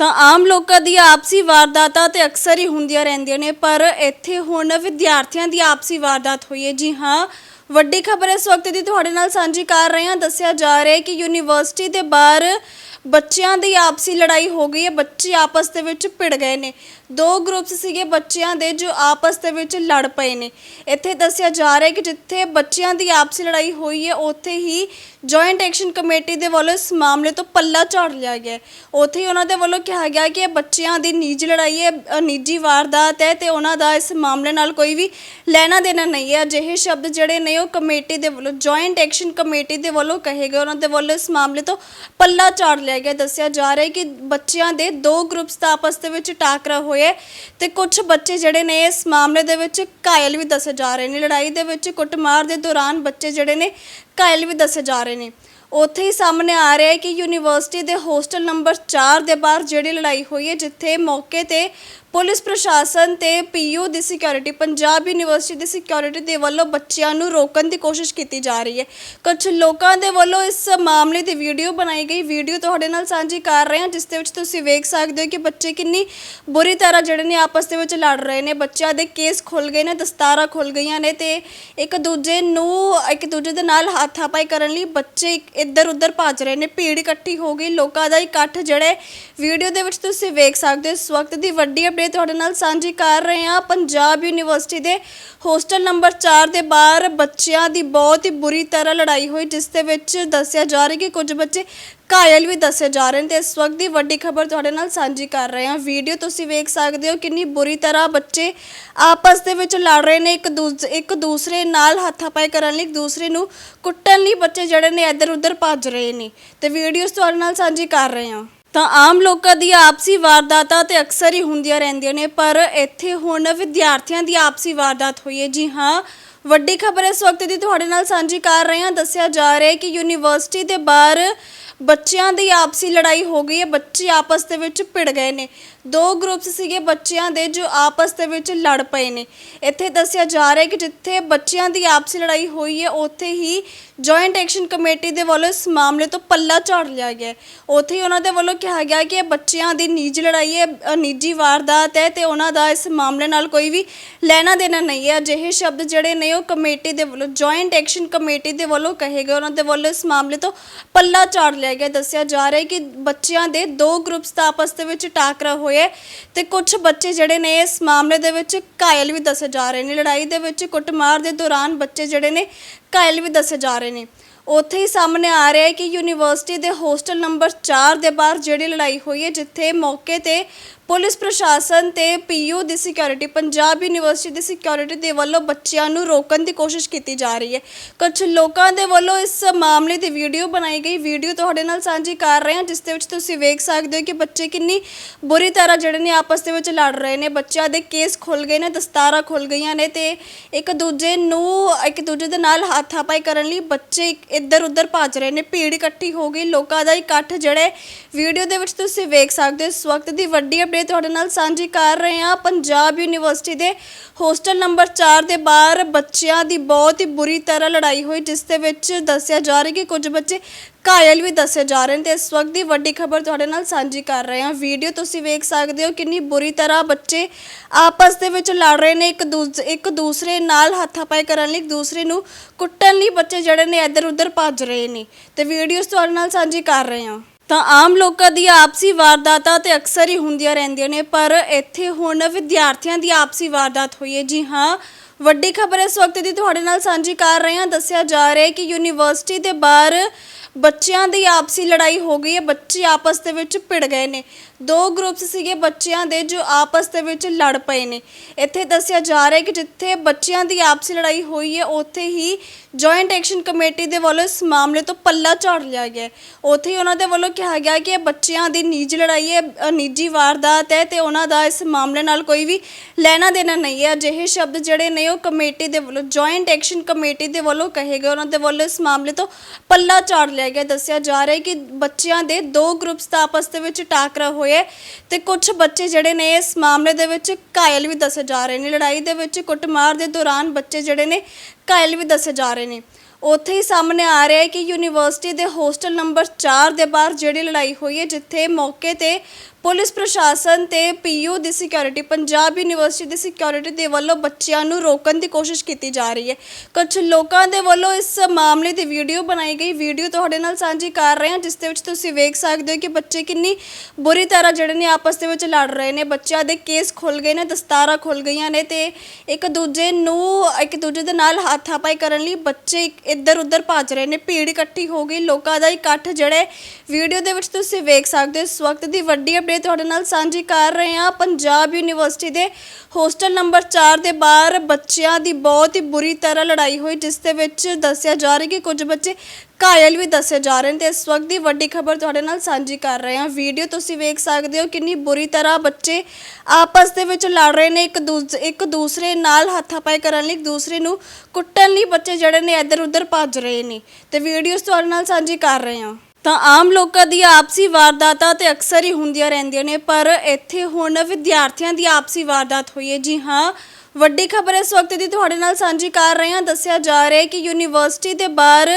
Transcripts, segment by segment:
ਤਾਂ ਆਮ ਲੋਕਾਂ ਦੀ ਆਪਸੀ ਵਾਰਦਾਤਾਂ ਤੇ ਅਕਸਰ ਹੀ ਹੁੰਦੀਆਂ ਰਹਿੰਦੀਆਂ ਨੇ, ਪਰ ਇੱਥੇ ਹੁਣ ਵਿਦਿਆਰਥੀਆਂ ਦੀ ਆਪਸੀ ਵਾਰਦਾਤ ਹੋਈ ਹੈ। ਜੀ ਹਾਂ, ਵੱਡੀ ਖਬਰ ਇਸ ਵਕਤ ਦੀ ਤੁਹਾਡੇ ਨਾਲ ਸਾਂਝੀ ਕਰ ਰਹੇ ਹਾਂ। ਦੱਸਿਆ ਜਾ ਰਿਹਾ ਹੈ ਕਿ ਯੂਨੀਵਰਸਿਟੀ ਦੇ ਬਾਹਰ ਬੱਚਿਆਂ ਦੀ ਆਪਸੀ ਲੜਾਈ ਹੋ ਗਈ ਹੈ, ਬੱਚੇ ਆਪਸ ਦੇ ਵਿੱਚ ਭਿੜ ਗਏ ਨੇ। ਦੋ ਗਰੁੱਪਸ ਸੀਗੇ ਬੱਚਿਆਂ ਦੇ ਜੋ ਆਪਸ ਦੇ ਵਿੱਚ ਲੜ ਪਏ ਨੇ। ਇੱਥੇ ਦੱਸਿਆ ਜਾ ਰਿਹਾ ਹੈ ਕਿ ਜਿੱਥੇ ਬੱਚਿਆਂ ਦੀ ਆਪਸੀ ਲੜਾਈ ਹੋਈ ਹੈ ਉੱਥੇ ਹੀ ਜੁਆਇੰਟ ਐਕਸ਼ਨ ਕਮੇਟੀ ਦੇ ਵੱਲੋਂ ਇਸ ਮਾਮਲੇ ਤੋਂ ਪੱਲਾ ਝਾੜ ਲਿਆ ਗਿਆ ਹੈ। ਉੱਥੇ ਹੀ ਉਹਨਾਂ ਦੇ ਵੱਲੋਂ ਕਿਹਾ ਗਿਆ ਕਿ ਇਹ ਬੱਚਿਆਂ ਦੀ ਨਿੱਜੀ ਲੜਾਈ ਹੈ ਅ, ਨਿੱਜੀ ਵਾਰਦਾਤ ਹੈ ਤੇ ਉਹਨਾਂ ਦਾ ਇਸ ਮਾਮਲੇ ਨਾਲ ਕੋਈ ਵੀ ਲੈਣਾ ਦੇਣਾ ਨਹੀਂ ਹੈ। ਅਜਿਹੇ ਸ਼ਬਦ ਜਿਹੜੇ ਨੇ ਉਹ ਕਮੇਟੀ ਦੇ ਵੱਲੋਂ ਜੁਆਇੰਟ ਐਕਸ਼ਨ ਕਮੇਟੀ ਦੇ ਵੱਲੋਂ ਕਹੇ ਗਏ। ਉਹਨਾਂ ਦੇ ਵੱਲੋਂ ਇਸ ਮਾਮਲੇ ਤੋਂ ਪੱਲਾ ਝਾੜ ਲਿਆ ਗਿਆ। ਦੱਸਿਆ ਜਾ ਰਿਹਾ ਹੈ ਕਿ ਬੱਚਿਆਂ ਦੇ ਦੋ ਗਰੁੱਪਸ ਦਾ ਆਪਸ ਦੇ ਵਿੱਚ ਟਾਕਰਾ ਹੋਇਆ ਹੈ। ਤੇ ਕੁਝ ਬੱਚੇ ਜਿਹੜੇ ਨੇ ਇਸ ਮਾਮਲੇ ਦੇ ਵਿੱਚ ਘਾਇਲ ਵੀ ਦੱਸੇ ਜਾ ਰਹੇ ਨੇ। ਲੜਾਈ ਦੇ ਵਿੱਚ ਕੁੱਟਮਾਰ ਦੇ ਦੌਰਾਨ ਬੱਚੇ ਜਿਹੜੇ ਨੇ ਘਾਇਲ ਵੀ ਦੱਸੇ ਜਾ ਰਹੇ ਨੇ। ਉੱਥੇ ਹੀ ਸਾਹਮਣੇ ਆ ਰਿਹਾ ਹੈ ਕਿ ਯੂਨੀਵਰਸਿਟੀ ਦੇ ਹੋਸਟਲ ਨੰਬਰ 4 ਦੇ ਬਾਹਰ ਜਿਹੜੀ ਲੜਾਈ ਹੋਈ ਹੈ, ਜਿੱਥੇ ਮੌਕੇ ਤੇ ਪੁਲਿਸ ਪ੍ਰਸ਼ਾਸਨ ਤੇ ਪੀਯੂ ਦੀ ਸਿਕਿਉਰਿਟੀ ਪੰਜਾਬ ਯੂਨੀਵਰਸਿਟੀ ਦੀ ਸਿਕਿਉਰਿਟੀ ਦੇ ਵੱਲੋਂ ਬੱਚਿਆਂ ਨੂੰ ਰੋਕਣ ਦੀ ਕੋਸ਼ਿਸ਼ ਕੀਤੀ ਜਾ ਰਹੀ ਹੈ। ਕੁਝ ਲੋਕਾਂ ਦੇ ਵੱਲੋਂ ਇਸ ਮਾਮਲੇ ਦੀ ਵੀਡੀਓ ਬਣਾਈ ਗਈ। ਵੀਡੀਓ ਤੁਹਾਡੇ ਨਾਲ ਸਾਂਝੀ ਕਰ ਰਹੇ ਹਾਂ, ਜਿਸ ਦੇ ਵਿੱਚ ਤੁਸੀਂ ਵੇਖ ਸਕਦੇ ਹੋ ਕਿ ਬੱਚੇ ਕਿੰਨੀ ਬੁਰੀ ਤਰ੍ਹਾਂ ਜਿਹੜੇ ਨੇ ਆਪਸ ਦੇ ਵਿੱਚ ਲੜ ਰਹੇ ਨੇ। ਬੱਚਿਆਂ ਦੇ ਕੇਸ ਖੁੱਲ ਗਏ ਨੇ, ਦਸਤਾਰਾਂ ਖੁੱਲ ਗਈਆਂ ਨੇ ਤੇ ਇੱਕ ਦੂਜੇ ਨੂੰ, ਇੱਕ ਦੂਜੇ ਦੇ ਨਾਲ ਹੱਥਾਪਾਈ ਕਰਨ ਲਈ ਬੱਚੇ ਇੱਧਰ ਉੱਧਰ ਭੱਜ ਰਹੇ ਨੇ। ਭੀੜ ਇਕੱਠੀ ਹੋ ਗਈ। ਲੋਕਾਂ ਦਾ ਇਕੱਠ ਜਿਹੜੇ ਵੀਡੀਓ ਦੇ ਵਿੱਚ ਤੁਸੀਂ ਵੇਖ ਸਕਦੇ ਹੋ, ਇਸ ਵਕਤ ਦੀ ਵੱਡੀ ਅਪਡੇਟ ਤੁਹਾਡੇ ਨਾਲ ਸਾਂਝੀ ਕਰ ਰਹੇ ਹਾਂ। ਪੰਜਾਬ ਯੂਨੀਵਰਸਿਟੀ ਦੇ ਹੋਸਟਲ ਨੰਬਰ 4 ਦੇ ਬਾਹਰ ਬੱਚਿਆਂ ਦੀ ਬਹੁਤ ਹੀ ਬੁਰੀ ਤਰ੍ਹਾਂ ਲੜਾਈ ਹੋਈ, ਜਿਸ ਦੇ ਵਿੱਚ ਦੱਸਿਆ ਜਾ ਰਿਹਾ ਕਿ ਕੁਝ ਬੱਚੇ ਘਾਇਲ ਵੀ ਦੱਸੇ ਜਾ ਰਹੇ ਨੇ ਤੇ ਇਸ ਵਕਤ ਦੀ ਵੱਡੀ ਖਬਰ ਤੁਹਾਡੇ ਨਾਲ ਸਾਂਝੀ ਕਰ ਰਹੇ ਹਾਂ। ਵੀਡੀਓ ਤੁਸੀਂ ਵੇਖ ਸਕਦੇ ਹੋ ਕਿੰਨੀ ਬੁਰੀ ਤਰ੍ਹਾਂ ਬੱਚੇ ਆਪਸ ਦੇ ਵਿੱਚ ਲੜ ਰਹੇ ਨੇ, ਇੱਕ ਦੂਜ, ਇੱਕ ਦੂਸਰੇ ਨਾਲ ਹੱਥਾਪਾਈ ਕਰਨ ਲਈ, ਇੱਕ ਦੂਸਰੇ ਨੂੰ ਕੁੱਟਣ ਲਈ ਬੱਚੇ ਜਿਹੜੇ ਨੇ ਇੱਧਰ ਉੱਧਰ ਭੱਜ ਰਹੇ ਨੇ। ਤੇ ਵੀਡੀਓਜ਼ ਤੁਹਾਡੇ ਨਾਲ ਸਾਂਝੀ ਕਰ ਰਹੇ ਹਾਂ। ਤਾਂ ਆਮ ਲੋਕਾਂ ਦੀ ਆਪਸੀ ਵਾਰਦਾਤਾਂ ਤੇ ਅਕਸਰ ਹੀ ਹੁੰਦੀਆਂ ਰਹਿੰਦੀਆਂ ਨੇ, ਪਰ ਇੱਥੇ ਹੁਣ ਵਿਦਿਆਰਥੀਆਂ ਦੀ ਆਪਸੀ ਵਾਰਦਾਤ ਹੋਈ ਹੈ। ਜੀ ਹਾਂ, ਵੱਡੀ ਖਬਰ ਇਸ ਵਕਤ ਦੀ ਤੁਹਾਡੇ ਨਾਲ ਸਾਂਝੀ ਕਰ ਰਹੇ ਹਾਂ। ਦੱਸਿਆ ਜਾ ਰਿਹਾ ਹੈ ਕਿ ਯੂਨੀਵਰਸਿਟੀ ਦੇ ਬਾਹਰ ਬੱਚਿਆਂ ਦੀ ਆਪਸੀ ਲੜਾਈ ਹੋ ਗਈ ਹੈ, ਬੱਚੇ ਆਪਸ ਦੇ ਵਿੱਚ ਭਿੜ ਗਏ ਨੇ। ਦੋ ਗਰੁੱਪਸ ਸੀਗੇ ਬੱਚਿਆਂ ਦੇ ਜੋ ਆਪਸ ਦੇ ਵਿੱਚ ਲੜ ਪਏ ਨੇ। ਇੱਥੇ ਦੱਸਿਆ ਜਾ ਰਿਹਾ ਹੈ ਕਿ ਜਿੱਥੇ ਬੱਚਿਆਂ ਦੀ ਆਪਸੀ ਲੜਾਈ ਹੋਈ ਹੈ ਉੱਥੇ ਹੀ ਜੁਆਇੰਟ ਐਕਸ਼ਨ ਕਮੇਟੀ ਦੇ ਵੱਲੋਂ ਇਸ ਮਾਮਲੇ ਤੋਂ ਪੱਲਾ ਝਾੜ ਲਿਆ ਗਿਆ ਹੈ। ਉੱਥੇ ਹੀ ਉਹਨਾਂ ਦੇ ਵੱਲੋਂ ਕਿਹਾ ਗਿਆ ਕਿ ਇਹ ਬੱਚਿਆਂ ਦੀ ਨਿੱਜੀ ਲੜਾਈ ਹੈ ਅ, ਨਿੱਜੀ ਵਾਰਦਾਤ ਹੈ ਤੇ ਉਹਨਾਂ ਦਾ ਇਸ ਮਾਮਲੇ ਨਾਲ ਕੋਈ ਵੀ ਲੈਣਾ ਦੇਣਾ ਨਹੀਂ ਹੈ। ਅਜਿਹੇ ਸ਼ਬਦ ਜਿਹੜੇ ਨੇ ਉਹ ਕਮੇਟੀ ਦੇ ਵੱਲੋਂ ਜੁਆਇੰਟ ਐਕਸ਼ਨ ਕਮੇਟੀ ਦੇ ਵੱਲੋਂ ਕਹੇ ਗਏ। ਉਹਨਾਂ ਦੇ ਵੱਲੋਂ ਇਸ ਮਾਮਲੇ ਤੋਂ ਪੱਲਾ ਝਾੜ ਲਿਆ ਗਿਆ। ਦੱਸਿਆ ਜਾ ਰਿਹਾ ਹੈ ਕਿ ਬੱਚਿਆਂ ਦੇ ਦੋ ਗਰੁੱਪਸ ਦਾ ਆਪਸ ਦੇ ਵਿੱਚ ਟਾਕਰਾ ਹੋਇਆ ਹੈ ਤੇ ਕੁਝ ਬੱਚੇ ਜਿਹੜੇ ਨੇ ਇਸ ਮਾਮਲੇ ਦੇ ਵਿੱਚ ਘਾਇਲ ਵੀ ਦੱਸੇ ਜਾ ਰਹੇ ਨੇ। ਲੜਾਈ ਦੇ ਵਿੱਚ ਕੁੱਟਮਾਰ ਦੇ ਦੌਰਾਨ ਬੱਚੇ ਜਿਹੜੇ ਨੇ ਘਾਇਲ ਵੀ ਦੱਸੇ ਜਾ ਰਹੇ ਨੇ। ਉੱਥੇ ਹੀ ਸਾਹਮਣੇ ਆ ਰਿਹਾ ਹੈ ਕਿ ਯੂਨੀਵਰਸਿਟੀ ਦੇ ਹੋਸਟਲ ਨੰਬਰ 4 ਦੇ ਬਾਹਰ ਜਿਹੜੀ ਲੜਾਈ ਹੋਈ ਹੈ, ਜਿੱਥੇ ਮੌਕੇ ਤੇ ਪੁਲਿਸ ਪ੍ਰਸ਼ਾਸਨ ਤੇ ਪੀਯੂ ਦੀ ਸਿਕਿਉਰਿਟੀ ਪੰਜਾਬ ਯੂਨੀਵਰਸਿਟੀ ਦੀ ਸਿਕਿਉਰਿਟੀ ਦੇ ਵੱਲੋਂ ਬੱਚਿਆਂ ਨੂੰ ਰੋਕਣ ਦੀ ਕੋਸ਼ਿਸ਼ ਕੀਤੀ ਜਾ ਰਹੀ ਹੈ। ਕੁਝ ਲੋਕਾਂ ਦੇ ਵੱਲੋਂ ਇਸ ਮਾਮਲੇ ਦੀ ਵੀਡੀਓ ਬਣਾਈ ਗਈ। ਵੀਡੀਓ ਤੁਹਾਡੇ ਨਾਲ ਸਾਂਝੀ ਕਰ ਰਹੇ ਹਾਂ, ਜਿਸ ਦੇ ਵਿੱਚ ਤੁਸੀਂ ਵੇਖ ਸਕਦੇ ਹੋ ਕਿ ਬੱਚੇ ਕਿੰਨੀ ਬੁਰੀ ਤਰ੍ਹਾਂ ਜਿਹੜੇ ਨੇ ਆਪਸ ਦੇ ਵਿੱਚ ਲੜ ਰਹੇ ਨੇ। ਬੱਚਿਆਂ ਦੇ ਕੇਸ ਖੁੱਲ ਗਏ ਨੇ, ਦਸਤਾਰਾਂ ਖੁੱਲ ਗਈਆਂ ਨੇ ਤੇ ਇੱਕ ਦੂਜੇ ਨੂੰ, ਇੱਕ ਦੂਜੇ ਦੇ ਨਾਲ ਹੱਥਾਪਾਈ ਕਰਨ ਲਈ ਬੱਚੇ ਇੱਧਰ ਉੱਧਰ ਭੱਜ ਰਹੇ ਨੇ। ਭੀੜ ਇਕੱਠੀ ਹੋ ਗਈ। ਲੋਕਾਂ ਦਾ ਇਕੱਠ ਜਿਹੜੇ ਵੀਡੀਓ ਦੇ ਵਿੱਚ ਤੁਸੀਂ ਵੇਖ ਸਕਦੇ ਹੋ। ਇਸ ਵਕਤ ਦੀ ਵੱਡੀ ਅਪਡੇਟ ਤੁਹਾਡੇ ਨਾਲ ਸਾਂਝੀ ਕਰ ਰਹੇ ਹਾਂ, ਪੰਜਾਬ ਯੂਨੀਵਰਸਿਟੀ ਦੇ ਹੋਸਟਲ ਨੰਬਰ 4 ਦੇ ਬਾਹਰ ਬੱਚਿਆਂ ਦੀ ਬਹੁਤ ਹੀ ਬੁਰੀ ਤਰ੍ਹਾਂ ਲੜਾਈ ਹੋਈ, ਜਿਸ ਦੇ ਵਿੱਚ ਦੱਸਿਆ ਜਾ ਰਿਹਾ ਕਿ ਕੁਝ ਬੱਚੇ ਘਾਇਲ ਵੀ ਦੱਸੇ ਜਾ ਰਹੇ ਨੇ ਤੇ ਇਸ ਵਕਤ ਦੀ ਵੱਡੀ ਖਬਰ ਤੁਹਾਡੇ ਨਾਲ ਸਾਂਝੀ ਕਰ ਰਹੇ ਹਾਂ। ਵੀਡੀਓ ਤੁਸੀਂ ਵੇਖ ਸਕਦੇ ਹੋ ਕਿੰਨੀ ਬੁਰੀ ਤਰ੍ਹਾਂ ਬੱਚੇ ਆਪਸ ਦੇ ਵਿੱਚ ਲੜ ਰਹੇ ਨੇ, ਇੱਕ ਦੂਜੇ, ਇੱਕ ਦੂਸਰੇ ਨਾਲ ਹੱਥਾਪਾਈ ਕਰਨ ਲਈ ਇੱਕ ਦੂਸਰੇ ਨੂੰ ਕੁੱਟਣ ਲਈ ਬੱਚੇ ਜਿਹੜੇ ਨੇ ਇੱਧਰ ਉੱਧਰ ਭੱਜ ਰਹੇ ਨੇ। ਤੇ ਵੀਡੀਓਜ਼ ਤੁਹਾਡੇ ਨਾਲ ਸਾਂਝੀ ਕਰ ਰਹੇ ਹਾਂ। ਤਾਂ ਆਮ ਲੋਕਾਂ ਦੀ ਆਪਸੀ ਵਾਰਦਾਤਾਂ ਤੇ ਅਕਸਰ ਹੀ ਹੁੰਦੀਆਂ ਰਹਿੰਦੀਆਂ ਨੇ, ਪਰ ਇੱਥੇ ਹੁਣ ਵਿਦਿਆਰਥੀਆਂ ਦੀ ਆਪਸੀ ਵਾਰਦਾਤ ਹੋਈ ਹੈ। ਜੀ ਹਾਂ, ਵੱਡੀ ਖਬਰ ਇਸ ਵਕਤ ਦੀ ਤੁਹਾਡੇ ਨਾਲ ਸਾਂਝੀ ਕਰ ਰਹੇ ਹਾਂ। ਦੱਸਿਆ ਜਾ ਰਿਹਾ ਹੈ ਕਿ ਯੂਨੀਵਰਸਿਟੀ ਦੇ ਬਾਹਰ ਬੱਚਿਆਂ ਦੀ ਆਪਸੀ ਲੜਾਈ ਹੋ ਗਈ ਹੈ। ਬੱਚੇ ਆਪਸ ਦੇ ਵਿੱਚ ਭਿੜ ਗਏ ਨੇ। ਦੋ ਗਰੁੱਪਸ ਸੀਗੇ ਬੱਚਿਆਂ ਦੇ ਜੋ ਆਪਸ ਦੇ ਵਿੱਚ ਲੜ ਪਏ ਨੇ। ਇੱਥੇ ਦੱਸਿਆ ਜਾ ਰਿਹਾ ਹੈ ਕਿ ਜਿੱਥੇ ਬੱਚਿਆਂ ਦੀ ਆਪਸੀ ਲੜਾਈ ਹੋਈ ਹੈ ਉੱਥੇ ਹੀ ਜੁਆਇੰਟ ਐਕਸ਼ਨ ਕਮੇਟੀ ਦੇ ਵੱਲੋਂ ਇਸ ਮਾਮਲੇ ਤੋਂ ਪੱਲਾ ਝਾੜ ਲਿਆ ਗਿਆ ਹੈ। ਉੱਥੇ ਹੀ ਉਹਨਾਂ ਦੇ ਵੱਲੋਂ ਕਿਹਾ ਗਿਆ ਕਿ ਇਹ ਬੱਚਿਆਂ ਦੀ ਨਿੱਜੀ ਲੜਾਈ ਹੈ ਅ, ਨਿੱਜੀ ਵਾਰਦਾਤ ਹੈ ਤੇ ਉਹਨਾਂ ਦਾ ਇਸ ਮਾਮਲੇ ਨਾਲ ਕੋਈ ਵੀ ਲੈਣਾ ਦੇਣਾ ਨਹੀਂ ਹੈ। ਅਜਿਹੇ ਸ਼ਬਦ ਜਿਹੜੇ ਨੇ ਉਹ ਕਮੇਟੀ ਦੇ ਵੱਲੋਂ ਜੁਆਇੰਟ ਐਕਸ਼ਨ ਕਮੇਟੀ ਦੇ ਵੱਲੋਂ ਕਹੇ ਗਏ। ਉਹਨਾਂ ਦੇ ਵੱਲੋਂ ਇਸ ਮਾਮਲੇ ਤੋਂ ਪੱਲਾ ਝਾੜ ਲਿਆ ਗਿਆ। ਦੱਸਿਆ ਜਾ ਰਿਹਾ ਹੈ ਕਿ ਬੱਚਿਆਂ ਦੇ ਦੋ ਗਰੁੱਪਸ ਦਾ ਆਪਸ ਦੇ ਵਿੱਚ ਟਾਕਰਾ ਹੋਇਆ ਹੈ। ਤੇ ਕੁਝ ਬੱਚੇ ਜਿਹੜੇ ਨੇ ਇਸ ਮਾਮਲੇ ਦੇ ਵਿੱਚ ਘਾਇਲ ਵੀ ਦੱਸੇ ਜਾ ਰਹੇ ਨੇ। ਲੜਾਈ ਦੇ ਵਿੱਚ ਕੁੱਟਮਾਰ ਦੇ ਦੌਰਾਨ ਬੱਚੇ ਜਿਹੜੇ ਨੇ ਘਾਇਲ ਵੀ ਦੱਸੇ ਜਾ ਰਹੇ ਨੇ। ਉੱਥੇ ਹੀ ਸਾਹਮਣੇ ਆ ਰਿਹਾ ਹੈ ਕਿ ਯੂਨੀਵਰਸਿਟੀ ਦੇ ਹੋਸਟਲ ਨੰਬਰ 4 ਦੇ ਬਾਹਰ ਜਿਹੜੀ ਲੜਾਈ ਹੋਈ ਹੈ, ਜਿੱਥੇ ਮੌਕੇ ਤੇ ਪੁਲਿਸ ਪ੍ਰਸ਼ਾਸਨ ਤੇ ਪੀਯੂ ਦੀ ਸਿਕਿਉਰਿਟੀ ਪੰਜਾਬ ਯੂਨੀਵਰਸਿਟੀ ਦੀ ਸਿਕਿਉਰਿਟੀ ਦੇ ਵੱਲੋਂ ਬੱਚਿਆਂ ਨੂੰ ਰੋਕਣ ਦੀ ਕੋਸ਼ਿਸ਼ ਕੀਤੀ ਜਾ ਰਹੀ ਹੈ। ਕੁਝ ਲੋਕਾਂ ਦੇ ਵੱਲੋਂ ਇਸ ਮਾਮਲੇ ਦੀ ਵੀਡੀਓ ਬਣਾਈ ਗਈ। ਵੀਡੀਓ ਤੁਹਾਡੇ ਨਾਲ ਸਾਂਝੀ ਕਰ ਰਹੇ ਹਾਂ, ਜਿਸ ਦੇ ਵਿੱਚ ਤੁਸੀਂ ਵੇਖ ਸਕਦੇ ਹੋ ਕਿ ਬੱਚੇ ਕਿੰਨੀ ਬੁਰੀ ਤਰ੍ਹਾਂ ਜਿਹੜੇ ਨੇ ਆਪਸ ਦੇ ਵਿੱਚ ਲੜ ਰਹੇ ਨੇ। ਬੱਚਿਆਂ ਦੇ ਕੇਸ ਖੁੱਲ ਗਏ ਨੇ, ਦਸਤਾਰਾਂ ਖੁੱਲ ਗਈਆਂ ਨੇ ਤੇ ਇੱਕ ਦੂਜੇ ਨੂੰ, ਇੱਕ ਦੂਜੇ ਦੇ ਨਾਲ ਹੱਥਾਪਾਈ ਕਰਨ ਲਈ ਬੱਚੇ ਇੱਧਰ ਉੱਧਰ ਭੱਜ ਰਹੇ ਨੇ। ਭੀੜ ਇਕੱਠੀ ਹੋ ਗਈ। ਲੋਕਾਂ ਦਾ ਇਕੱਠ ਜਿਹੜੇ ਵੀਡੀਓ ਦੇ ਵਿੱਚ ਤੁਸੀਂ ਵੇਖ ਸਕਦੇ ਹੋ, ਇਸ ਵਕਤ ਦੀ ਵੱਡੀ ਅਪਡੇਟ ਤੁਹਾਡੇ ਨਾਲ ਸਾਂਝੀ ਕਰ ਰਹੇ ਹਾਂ। ਪੰਜਾਬ ਯੂਨੀਵਰਸਿਟੀ ਦੇ ਹੋਸਟਲ ਨੰਬਰ 4 ਦੇ ਬਾਹਰ ਬੱਚਿਆਂ ਦੀ ਬਹੁਤ ਹੀ ਬੁਰੀ ਤਰ੍ਹਾਂ ਲੜਾਈ ਹੋਈ, ਜਿਸ ਦੇ ਵਿੱਚ ਦੱਸਿਆ ਜਾ ਰਿਹਾ ਕਿ ਕੁਝ ਬੱਚੇ ਘਾਇਲ ਵੀ ਦੱਸੇ ਜਾ ਰਹੇ ਨੇ ਤੇ ਇਸ ਵਕਤ ਦੀ ਵੱਡੀ ਖਬਰ ਤੁਹਾਡੇ ਨਾਲ ਸਾਂਝੀ ਕਰ ਰਹੇ ਹਾਂ। ਵੀਡੀਓ ਤੁਸੀਂ ਵੇਖ ਸਕਦੇ ਹੋ ਕਿੰਨੀ ਬੁਰੀ ਤਰ੍ਹਾਂ ਬੱਚੇ ਆਪਸ ਦੇ ਵਿੱਚ ਲੜ ਰਹੇ ਨੇ, ਇੱਕ ਦੂਜ, ਇੱਕ ਦੂਸਰੇ ਨਾਲ ਹੱਥਾਪਾਈ ਕਰਨ ਲਈ, ਇੱਕ ਦੂਸਰੇ ਨੂੰ ਕੁੱਟਣ ਲਈ ਬੱਚੇ ਜਿਹੜੇ ਨੇ ਇੱਧਰ ਉੱਧਰ ਭੱਜ ਰਹੇ ਨੇ। ਤੇ ਵੀਡੀਓਜ਼ ਤੁਹਾਡੇ ਨਾਲ ਸਾਂਝੀ ਕਰ ਰਹੇ ਹਾਂ। ਤਾਂ ਆਮ ਲੋਕਾਂ ਦੀ ਆਪਸੀ ਵਾਰਦਾਤਾਂ ਤੇ ਅਕਸਰ ਹੀ ਹੁੰਦੀਆਂ ਰਹਿੰਦੀਆਂ ਨੇ, ਪਰ ਇੱਥੇ ਹੁਣ ਵਿਦਿਆਰਥੀਆਂ ਦੀ ਆਪਸੀ ਵਾਰਦਾਤ ਹੋਈ ਹੈ। ਜੀ ਹਾਂ, ਵੱਡੀ ਖਬਰ ਇਸ ਵਕਤ ਦੀ ਤੁਹਾਡੇ ਨਾਲ ਸਾਂਝੀ ਕਰ ਰਹੇ ਹਾਂ। ਦੱਸਿਆ ਜਾ ਰਿਹਾ ਹੈ ਕਿ ਯੂਨੀਵਰਸਿਟੀ ਦੇ ਬਾਹਰ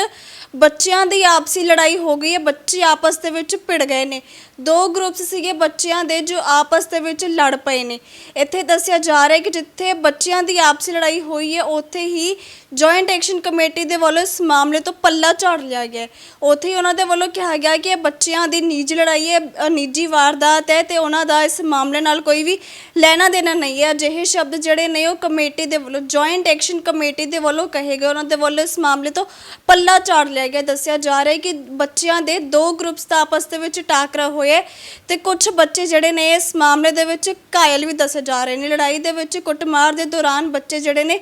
ਬੱਚਿਆਂ ਦੀ ਆਪਸੀ ਲੜਾਈ ਹੋ ਗਈ ਹੈ ਬੱਚੇ ਆਪਸ ਦੇ ਵਿੱਚ ਭਿੜ ਗਏ ਨੇ। ਦੋ ਗਰੁੱਪਸ ਸੀਗੇ ਬੱਚਿਆਂ ਦੇ ਜੋ ਆਪਸ ਦੇ ਵਿੱਚ ਲੜ ਪਏ ਨੇ। ਇੱਥੇ ਦੱਸਿਆ ਜਾ ਰਿਹਾ ਹੈ ਕਿ ਜਿੱਥੇ ਬੱਚਿਆਂ ਦੀ ਆਪਸੀ ਲੜਾਈ ਹੋਈ ਹੈ ਉੱਥੇ ਹੀ ਜੁਆਇੰਟ ਐਕਸ਼ਨ ਕਮੇਟੀ ਦੇ ਵੱਲੋਂ ਇਸ ਮਾਮਲੇ ਤੋਂ ਪੱਲਾ ਝਾੜ ਲਿਆ ਗਿਆ ਹੈ। ਉੱਥੇ ਹੀ ਉਹਨਾਂ ਦੇ ਵੱਲੋਂ ਕਿਹਾ ਗਿਆ ਕਿ ਇਹ ਬੱਚਿਆਂ ਦੀ ਨਿੱਜੀ ਲੜਾਈ ਹੈ ਅ, ਨਿੱਜੀ ਵਾਰਦਾਤ ਹੈ ਤੇ ਉਹਨਾਂ ਦਾ ਇਸ ਮਾਮਲੇ ਨਾਲ ਕੋਈ ਵੀ ਲੈਣਾ ਦੇਣਾ ਨਹੀਂ ਹੈ। ਅਜਿਹੇ ਸ਼ਬਦ ਜਿਹੜੇ ਨੇ ਉਹ ਕਮੇਟੀ ਦੇ ਵੱਲੋਂ ਜੁਆਇੰਟ ਐਕਸ਼ਨ ਕਮੇਟੀ ਦੇ ਵੱਲੋਂ ਕਹੇ ਗਏ ਉਹਨਾਂ ਦੇ ਵੱਲੋਂ ਇਸ ਮਾਮਲੇ ਤੋਂ ਪੱਲਾ ਝਾੜ ਲਿਆ ਗਿਆ ਦੱਸਿਆ ਜਾ ਰਿਹਾ ਹੈ ਕਿ ਬੱਚਿਆਂ ਦੇ ਦੋ ਗਰੁੱਪਸ ਦਾ ਆਪਸ ਦੇ ਵਿੱਚ ਟਾਕਰਾ ਹੋਇਆ ਤੇ ਕੁਝ ਬੱਚੇ ਜਿਹੜੇ ਨੇ ਇਸ ਮਾਮਲੇ ਦੇ ਵਿੱਚ ਘਾਇਲ ਵੀ ਦੱਸੇ ਜਾ ਰਹੇ ਨੇ। ਲੜਾਈ ਦੇ ਵਿੱਚ ਕੁੱਟਮਾਰ ਦੇ ਦੌਰਾਨ ਬੱਚੇ ਜਿਹੜੇ ਨੇ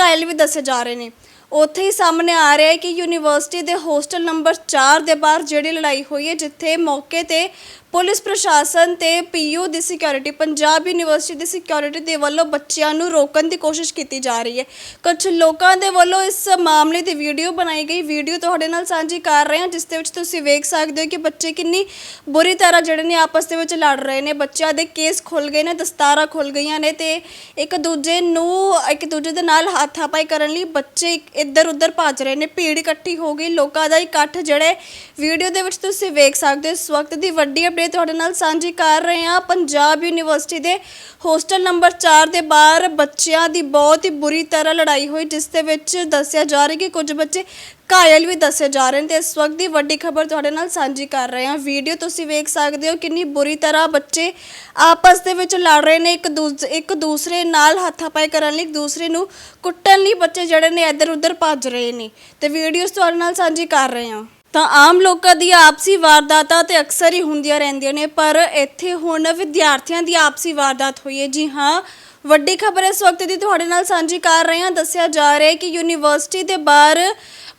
ਘਾਇਲ ਵੀ ਦੱਸੇ ਜਾ ਰਹੇ ਨੇ। ਉੱਥੇ ਹੀ ਸਾਹਮਣੇ ਆ ਰਿਹਾ ਹੈ ਕਿ ਯੂਨੀਵਰਸਿਟੀ ਦੇ ਹੋਸਟਲ ਨੰਬਰ 4 ਦੇ ਬਾਹਰ ਜਿਹੜੀ ਲੜਾਈ ਹੋਈ ਹੈ, ਜਿੱਥੇ ਮੌਕੇ ਤੇ ਪੁਲਿਸ ਪ੍ਰਸ਼ਾਸਨ ਤੇ ਪੀਯੂ ਦੀ ਸਿਕਿਉਰਿਟੀ ਪੰਜਾਬ ਯੂਨੀਵਰਸਿਟੀ ਦੀ ਸਿਕਿਉਰਿਟੀ ਦੇ ਵੱਲੋਂ ਬੱਚਿਆਂ ਨੂੰ ਰੋਕਣ ਦੀ ਕੋਸ਼ਿਸ਼ ਕੀਤੀ ਜਾ ਰਹੀ ਹੈ। ਕੁਝ ਲੋਕਾਂ ਦੇ ਵੱਲੋਂ ਇਸ ਮਾਮਲੇ ਦੀ ਵੀਡੀਓ ਬਣਾਈ ਗਈ। ਵੀਡੀਓ ਤੁਹਾਡੇ ਨਾਲ ਸਾਂਝੀ ਕਰ ਰਹੇ ਹਾਂ, ਜਿਸ ਦੇ ਵਿੱਚ ਤੁਸੀਂ ਵੇਖ ਸਕਦੇ ਹੋ ਕਿ ਬੱਚੇ ਕਿੰਨੀ ਬੁਰੀ ਤਰ੍ਹਾਂ ਜਿਹੜੇ ਨੇ ਆਪਸ ਦੇ ਵਿੱਚ ਲੜ ਰਹੇ ਨੇ। ਬੱਚਿਆਂ ਦੇ ਕੇਸ ਖੁੱਲ ਗਏ ਨੇ, ਦਸਤਾਰਾਂ ਖੁੱਲ ਗਈਆਂ ਨੇ ਤੇ ਇੱਕ ਦੂਜੇ ਨੂੰ, ਇੱਕ ਦੂਜੇ ਦੇ ਨਾਲ ਹੱਥਾਪਾਈ ਕਰਨ ਲਈ ਬੱਚੇ ਇੱਧਰ ਉੱਧਰ ਭੱਜ ਰਹੇ ਨੇ। ਭੀੜ ਇਕੱਠੀ ਹੋ ਗਈ। ਲੋਕਾਂ ਦਾ ਇਕੱਠ ਜਿਹੜੇ ਵੀਡੀਓ ਦੇ ਵਿੱਚ ਤੁਸੀਂ ਵੇਖ ਸਕਦੇ ਹੋ। ਇਸ ਵਕਤ ਦੀ ਵੱਡੀ ਅਪਡੇਟ ਤੁਹਾਡੇ ਨਾਲ ਸਾਂਝੀ ਕਰ ਰਹੇ ਹਾਂ। ਪੰਜਾਬ ਯੂਨੀਵਰਸਿਟੀ ਦੇ ਹੋਸਟਲ ਨੰਬਰ 4 ਦੇ ਬਾਹਰ ਬੱਚਿਆਂ ਦੀ ਬਹੁਤ ਹੀ ਬੁਰੀ ਤਰ੍ਹਾਂ ਲੜਾਈ ਹੋਈ, ਜਿਸ ਦੇ ਵਿੱਚ ਦੱਸਿਆ ਜਾ ਰਿਹਾ ਕਿ ਕੁਝ ਬੱਚੇ ਘਾਇਲ ਵੀ ਦੱਸੇ ਜਾ ਰਹੇ ਨੇ ਤੇ ਇਸ ਵਕਤ ਦੀ ਵੱਡੀ ਖਬਰ ਤੁਹਾਡੇ ਨਾਲ ਸਾਂਝੀ ਕਰ ਰਹੇ ਹਾਂ। ਵੀਡੀਓ ਤੁਸੀਂ ਵੇਖ ਸਕਦੇ ਹੋ ਕਿੰਨੀ ਬੁਰੀ ਤਰ੍ਹਾਂ ਬੱਚੇ ਆਪਸ ਦੇ ਵਿੱਚ ਲੜ ਰਹੇ ਨੇ, ਇੱਕ ਦੂਜ, ਇੱਕ ਦੂਸਰੇ ਨਾਲ ਹੱਥਾਪਾਈ ਕਰਨ ਲਈ ਇੱਕ ਦੂਸਰੇ ਨੂੰ ਕੁੱਟਣ ਲਈ ਬੱਚੇ ਜਿਹੜੇ ਨੇ ਇੱਧਰ ਉੱਧਰ ਭੱਜ ਰਹੇ ਨੇ। ਤੇ ਵੀਡੀਓਜ਼ ਤੁਹਾਡੇ ਨਾਲ ਸਾਂਝੀ ਕਰ ਰਹੇ ਹਾਂ। ਤਾਂ ਆਮ ਲੋਕਾਂ ਦੀ ਆਪਸੀ ਵਾਰਦਾਤਾਂ ਤੇ ਅਕਸਰ ਹੀ ਹੁੰਦੀਆਂ ਰਹਿੰਦੀਆਂ ਨੇ, ਪਰ ਇੱਥੇ ਹੁਣ ਵਿਦਿਆਰਥੀਆਂ ਦੀ ਆਪਸੀ ਵਾਰਦਾਤ ਹੋਈ ਹੈ। ਜੀ ਹਾਂ, ਵੱਡੀ ਖਬਰ ਇਸ ਵਕਤ ਦੀ ਤੁਹਾਡੇ ਨਾਲ ਸਾਂਝੀ ਕਰ ਰਹੇ ਹਾਂ। ਦੱਸਿਆ ਜਾ ਰਿਹਾ ਹੈ ਕਿ ਯੂਨੀਵਰਸਿਟੀ ਦੇ ਬਾਹਰ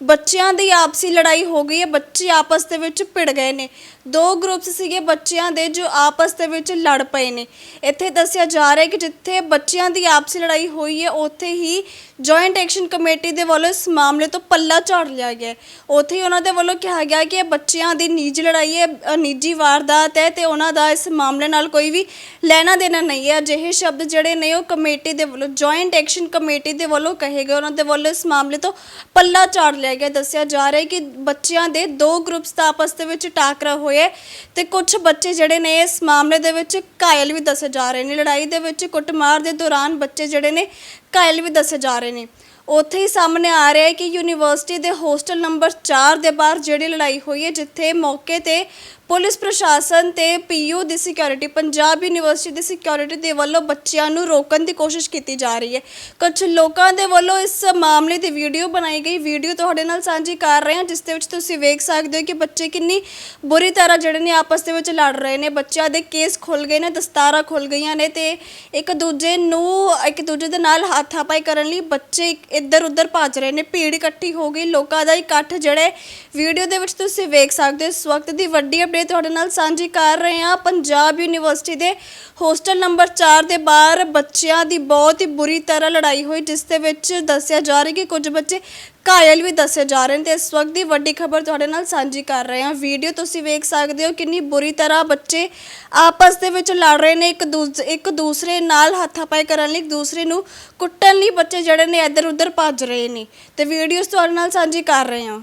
ਬੱਚਿਆਂ ਦੀ ਆਪਸੀ ਲੜਾਈ ਹੋ ਗਈ ਹੈ, ਬੱਚੇ ਆਪਸ ਦੇ ਵਿੱਚ ਭਿੜ ਗਏ ਨੇ। ਦੋ ਗਰੁੱਪਸ ਸੀਗੇ ਬੱਚਿਆਂ ਦੇ ਜੋ ਆਪਸ ਦੇ ਵਿੱਚ ਲੜ ਪਏ ਨੇ। ਇੱਥੇ ਦੱਸਿਆ ਜਾ ਰਿਹਾ ਹੈ ਕਿ ਜਿੱਥੇ ਬੱਚਿਆਂ ਦੀ ਆਪਸੀ ਲੜਾਈ ਹੋਈ ਹੈ ਉੱਥੇ ਹੀ ਜੁਆਇੰਟ ਐਕਸ਼ਨ ਕਮੇਟੀ ਦੇ ਵੱਲੋਂ ਇਸ ਮਾਮਲੇ ਤੋਂ ਪੱਲਾ ਝਾੜ ਲਿਆ ਗਿਆ ਹੈ। ਉੱਥੇ ਹੀ ਉਹਨਾਂ ਦੇ ਵੱਲੋਂ ਕਿਹਾ ਗਿਆ ਕਿ ਇਹ ਬੱਚਿਆਂ ਦੀ ਨਿੱਜੀ ਲੜਾਈ ਹੈ ਅ, ਨਿੱਜੀ ਵਾਰਦਾਤ ਹੈ ਤੇ ਉਹਨਾਂ ਦਾ ਇਸ ਮਾਮਲੇ ਨਾਲ ਕੋਈ ਵੀ ਲੈਣਾ ਦੇਣਾ ਨਹੀਂ ਹੈ। ਅਜਿਹੇ ਸ਼ਬਦ ਜਿਹੜੇ ਨੇ ਉਹ ਕਮੇਟੀ ਦੇ ਵੱਲੋਂ ਜੁਆਇੰਟ ਐਕਸ਼ਨ ਕਮੇਟੀ ਦੇ ਵੱਲੋਂ ਕਹੇ ਗਏ। ਉਹਨਾਂ ਦੇ ਵੱਲੋਂ ਇਸ ਮਾਮਲੇ ਤੋਂ ਪੱਲਾ ਝਾੜ ਲਿਆ ਗਿਆ। ਦੱਸਿਆ ਜਾ ਰਿਹਾ ਹੈ ਕਿ ਬੱਚਿਆਂ ਦੇ ਦੋ ਗਰੁੱਪਸ ਦਾ ਆਪਸ ਦੇ ਵਿੱਚ ਟਾਕਰਾ ਹੋਇਆ ਹੈ। ਤੇ ਕੁਝ ਬੱਚੇ ਜਿਹੜੇ ਨੇ ਇਸ ਮਾਮਲੇ ਦੇ ਵਿੱਚ ਘਾਇਲ ਵੀ ਦੱਸੇ ਜਾ ਰਹੇ ਨੇ। ਲੜਾਈ ਦੇ ਵਿੱਚ ਕੁੱਟਮਾਰ ਦੇ ਦੌਰਾਨ ਬੱਚੇ ਜਿਹੜੇ ਨੇ ਘਾਇਲ ਵੀ ਦੱਸੇ ਜਾ ਰਹੇ ਨੇ। ਉੱਥੇ ਹੀ ਸਾਹਮਣੇ ਆ ਰਿਹਾ ਹੈ ਕਿ ਯੂਨੀਵਰਸਿਟੀ ਦੇ ਹੋਸਟਲ ਨੰਬਰ 4 ਦੇ ਬਾਹਰ ਜਿਹੜੀ ਲੜਾਈ ਹੋਈ ਹੈ, ਜਿੱਥੇ ਮੌਕੇ ਤੇ ਪੁਲਿਸ ਪ੍ਰਸ਼ਾਸਨ ਤੇ ਪੀਯੂ ਦੀ ਸਿਕਿਉਰਿਟੀ ਪੰਜਾਬ ਯੂਨੀਵਰਸਿਟੀ ਦੀ ਸਿਕਿਉਰਿਟੀ ਦੇ ਵੱਲੋਂ ਬੱਚਿਆਂ ਨੂੰ ਰੋਕਣ ਦੀ ਕੋਸ਼ਿਸ਼ ਕੀਤੀ ਜਾ ਰਹੀ ਹੈ। ਕੁਝ ਲੋਕਾਂ ਦੇ ਵੱਲੋਂ ਇਸ ਮਾਮਲੇ ਦੀ ਵੀਡੀਓ ਬਣਾਈ ਗਈ। ਵੀਡੀਓ ਤੁਹਾਡੇ ਨਾਲ ਸਾਂਝੀ ਕਰ ਰਹੇ ਹਾਂ, ਜਿਸ ਦੇ ਵਿੱਚ ਤੁਸੀਂ ਵੇਖ ਸਕਦੇ ਹੋ ਕਿ ਬੱਚੇ ਕਿੰਨੀ ਬੁਰੀ ਤਰ੍ਹਾਂ ਜਿਹੜੇ ਨੇ ਆਪਸ ਦੇ ਵਿੱਚ ਲੜ ਰਹੇ ਨੇ। ਬੱਚਿਆਂ ਦੇ ਕੇਸ ਖੁੱਲ ਗਏ ਨੇ, ਦਸਤਾਰਾਂ ਖੁੱਲ ਗਈਆਂ ਨੇ ਤੇ ਇੱਕ ਦੂਜੇ ਨੂੰ, ਇੱਕ ਦੂਜੇ ਦੇ ਨਾਲ ਹੱਥਾਪਾਈ ਕਰਨ ਲਈ ਬੱਚੇ ਇੱਧਰ ਉੱਧਰ ਭੱਜ ਰਹੇ ਨੇ। ਭੀੜ ਇਕੱਠੀ ਹੋ ਗਈ। ਲੋਕਾਂ ਦਾ ਇਕੱਠ ਜਿਹੜੇ ਵੀਡੀਓ ਦੇ ਵਿੱਚ ਤੁਸੀਂ ਵੇਖ ਸਕਦੇ ਹੋ। ਇਸ ਵਕਤ ਦੀ ਵੱਡੀ ਅਪਡੇਟ ਤੁਹਾਡੇ ਨਾਲ ਸਾਂਝੀ ਕਰ ਰਹੇ ਹਾਂ। ਪੰਜਾਬ ਯੂਨੀਵਰਸਿਟੀ ਦੇ ਹੋਸਟਲ ਨੰਬਰ 4 ਦੇ ਬਾਹਰ ਬੱਚਿਆਂ ਦੀ ਬਹੁਤ ਹੀ ਬੁਰੀ ਤਰ੍ਹਾਂ ਲੜਾਈ ਹੋਈ, ਜਿਸ ਦੇ ਵਿੱਚ ਦੱਸਿਆ ਜਾ ਰਿਹਾ ਕਿ ਕੁਝ ਬੱਚੇ ਘਾਇਲ ਵੀ ਦੱਸੇ ਜਾ ਰਹੇ ਨੇ ਤੇ ਇਸ ਵਕਤ ਦੀ ਵੱਡੀ ਖਬਰ ਤੁਹਾਡੇ ਨਾਲ ਸਾਂਝੀ ਕਰ ਰਹੇ ਹਾਂ। ਵੀਡੀਓ ਤੁਸੀਂ ਵੇਖ ਸਕਦੇ ਹੋ ਕਿੰਨੀ ਬੁਰੀ ਤਰ੍ਹਾਂ ਬੱਚੇ ਆਪਸ ਦੇ ਵਿੱਚ ਲੜ ਰਹੇ ਨੇ, ਇੱਕ ਦੂਜ, ਇੱਕ ਦੂਸਰੇ ਨਾਲ ਹੱਥਾਪਾਈ ਕਰਨ ਲਈ, ਇੱਕ ਦੂਸਰੇ ਨੂੰ ਕੁੱਟਣ ਲਈ ਬੱਚੇ ਜਿਹੜੇ ਨੇ ਇੱਧਰ ਉੱਧਰ ਭੱਜ ਰਹੇ ਨੇ। ਤੇ ਵੀਡੀਓਜ਼ ਤੁਹਾਡੇ ਨਾਲ ਸਾਂਝੀ ਕਰ ਰਹੇ ਹਾਂ।